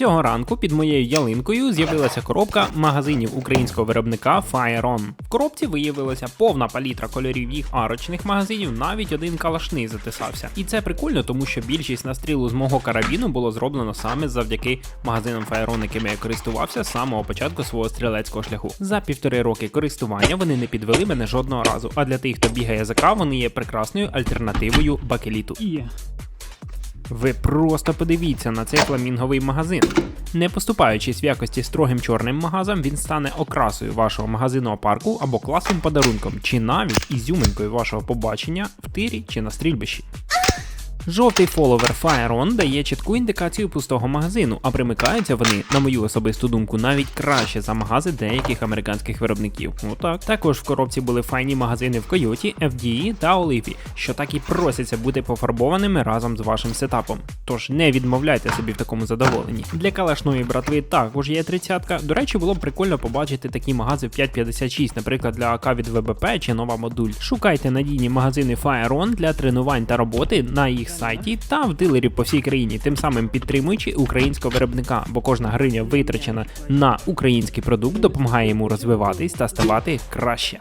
Цього ранку під моєю ялинкою з'явилася коробка магазинів українського виробника FireOn. В коробці виявилася повна палітра кольорів їх арочних магазинів, навіть один калашний затисався. І це прикольно, тому що більшість настрілу з мого карабіну було зроблено саме завдяки магазинам FireOn, якими я користувався з самого початку свого стрілецького шляху. За півтори роки користування вони не підвели мене жодного разу. А для тих, хто бігає ЗК, вони є прекрасною альтернативою бакеліту. Ви просто подивіться на цей фламінговий магазин. Не поступаючись в якості строгим чорним магазом, він стане окрасою вашого магазинного парку або класним подарунком, чи навіть ізюминкою вашого побачення в тирі чи на стрільбищі. Жовтий фоловер FireOn дає чітку індикацію пустого магазину, а примикаються вони, на мою особисту думку, навіть краще за магази деяких американських виробників. Отак. Також в коробці були файні магазини в Койоті, FDE та Олифі, що так і просяться бути пофарбованими разом з вашим сетапом. Тож не відмовляйте собі в такому задоволенні. Для калашної братви також є тридцятка. До речі, було б прикольно побачити такі магази в 5.56, наприклад, для АК від ВБП чи нова модуль. Шукайте надійні магазини FireOn для тренувань та роботи на їх сайті та в дилері по всій країні, тим самим підтримуючи українського виробника, бо кожна гривня витрачена на український продукт допомагає йому розвиватись та ставати краще.